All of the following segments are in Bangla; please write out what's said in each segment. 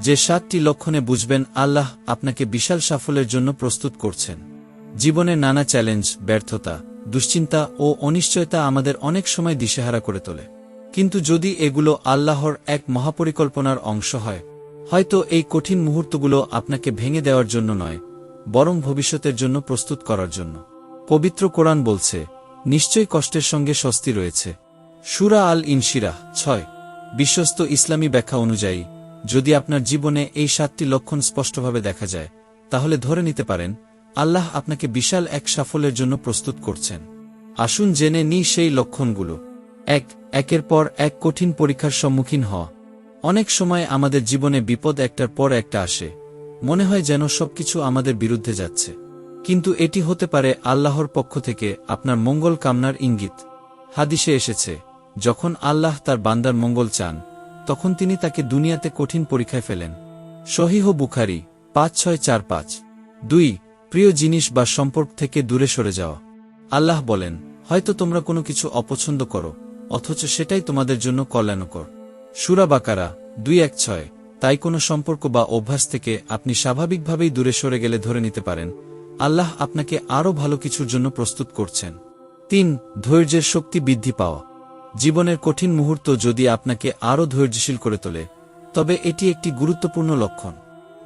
যে সাতটি লক্ষণে বুঝবেন আল্লাহ আপনাকে বিশাল সাফল্যের জন্য প্রস্তুত করছেন। জীবনে নানা চ্যালেঞ্জ, ব্যর্থতা, দুশ্চিন্তা ও অনিশ্চয়তা আমাদের অনেক সময় দিশেহারা করে তোলে। কিন্তু যদি এগুলো আল্লাহর এক মহাপরিকল্পনার অংশ হয়, হয়তো এই কঠিন মুহূর্তগুলো আপনাকে ভেঙে দেওয়ার জন্য নয়, বরং ভবিষ্যতের জন্য প্রস্তুত করার জন্য। পবিত্র কোরআন বলছে, নিশ্চয়ই কষ্টের সঙ্গে স্বস্তি রয়েছে। সুরা আল ইনশিরা ছয়, বিশ্বস্ত ইসলামী ব্যাখ্যা অনুযায়ী যদি আপনার জীবনে এই সাতটি লক্ষণ স্পষ্টভাবে দেখা যায়, তাহলে ধরে নিতে পারেন, আল্লাহ আপনাকে বিশাল এক সাফল্যের জন্য প্রস্তুত করছেন। আসুন জেনে নিই সেই লক্ষণগুলো। এক, একের পর এক কঠিন পরীক্ষার সম্মুখীন হওয়া। অনেক সময় আমাদের জীবনে বিপদ একটার পর একটা আসে। মনে হয় যেন সবকিছু আমাদের বিরুদ্ধে যাচ্ছে। কিন্তু এটি হতে পারে আল্লাহর পক্ষ থেকে আপনার মঙ্গল কামনার ইঙ্গিত। হাদিসে এসেছে, যখন আল্লাহ তার বান্দার মঙ্গল চান তখন তিনি তাকে দুনিয়াতে কঠিন পরীক্ষায় ফেলেন। সহিহ বুখারি, পাঁচ ছয় চার পাঁচ। দুই, প্রিয় জিনিস বা সম্পর্ক থেকে দূরে সরে যাওয়া আল্লাহ বলেন, হয়তো তোমরা কোনো কিছু অপছন্দ করো, অথচ সেটাই তোমাদের জন্য কল্যাণকর। সুরা বাকারা, দুই এক ছয়। তাই কোনো সম্পর্ক বা অভ্যাস থেকে আপনি স্বাভাবিকভাবেই দূরে সরে গেলে ধরে নিতে পারেন। আল্লাহ আপনাকে আরও ভালো কিছুর জন্য প্রস্তুত করছেন। তিন, ধৈর্যের শক্তি বৃদ্ধি পাওয়া। জীবনের কঠিন মুহূর্ত যদি আপনাকে আরও ধৈর্যশীল করে তোলে, তবে এটি একটি গুরুত্বপূর্ণ লক্ষণ।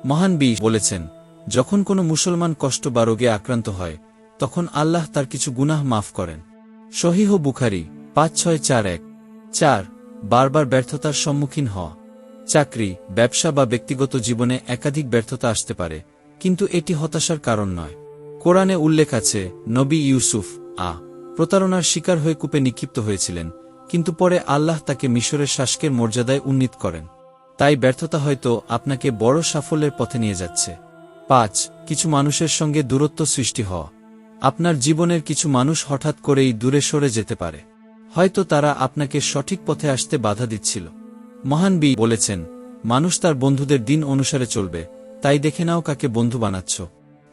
মহান বি বলেছেন, যখন কোনো মুসলমান কষ্ট বা রোগে আক্রান্ত হয়, তখন আল্লাহ তার কিছু গুনাহ মাফ করেন। সহিহ বুখারি, পাঁচ ছয় চার এক। চার, বারবার ব্যর্থতার সম্মুখীন হওয়া। চাকরি, ব্যবসা বা ব্যক্তিগত জীবনে একাধিক ব্যর্থতা আসতে পারে, কিন্তু এটি হতাশার কারণ নয়। কোরআনে উল্লেখ আছে, নবী ইউসুফ, আ, প্রতারণার শিকার হয়ে কূপে নিক্ষিপ্ত হয়েছিলেন কিন্তু পরে আল্লাহ তাকে মিশরের শাসকের মর্যাদায় উন্নীত করেন। তাই ব্যর্থতা হয়তো আপনাকে বড় সাফল্যের পথে নিয়ে যাচ্ছে। পাঁচ, কিছু মানুষের সঙ্গে দূরত্ব সৃষ্টি হওয়া। আপনার জীবনের কিছু মানুষ হঠাৎ করেই দূরে সরে যেতে পারে। হয়তো তারা আপনাকে সঠিক পথে আসতে বাধা দিচ্ছিল। মহান বি বলেছেন, মানুষ তার বন্ধুদের দিন অনুসারে চলবে। তাই দেখে নাও কাকে বন্ধু বানাচ্ছ।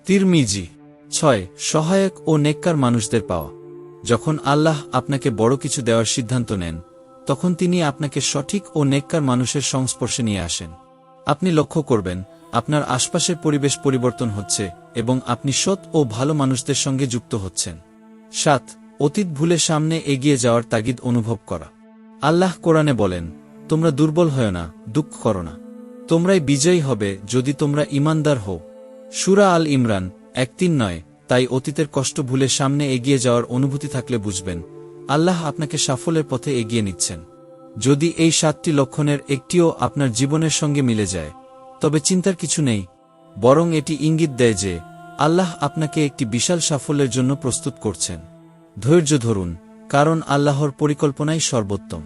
তিরমিজি, ছয়, সহায়ক ও নেককার মানুষদের পাওয়া। যখন আল্লাহ আপনাকে বড় কিছু দেওয়ার সিদ্ধান্ত নেন, তখন তিনি আপনাকে সঠিক ও নেককার মানুষের সংস্পর্শে নিয়ে আসেন। আপনি লক্ষ্য করবেন, আপনার আশপাশের পরিবেশ পরিবর্তন হচ্ছে এবং আপনি সৎ ও ভালো মানুষদের সঙ্গে যুক্ত হচ্ছেন। সাত, অতীত ভুলে সামনে এগিয়ে যাওয়ার তাগিদ অনুভব করা। আল্লাহ কোরআনে বলেন, তোমরা দুর্বল হয় না, দুঃখ করো না। তোমরাই বিজয়ী হবে যদি তোমরা ইমানদার হও। সুরা আল ইমরান, এক তিন নয় তাই অতীতের কষ্ট ভুলে সামনে এগিয়ে যাওয়ার অনুভূতি থাকলে বুঝবেন, আল্লাহ আপনাকে সাফল্যের পথে এগিয়ে নিচ্ছেন। যদি এই সাতটি লক্ষণের একটিও আপনার জীবনের সঙ্গে মিলে যায়, তবে চিন্তার কিছু নেই, বরং এটি ইঙ্গিত দেয় যে, আল্লাহ আপনাকে একটি বিশাল সাফল্যের জন্য প্রস্তুত করছেন। ধৈর্য ধরুন, কারণ আল্লাহর পরিকল্পনাই সর্বোত্তম।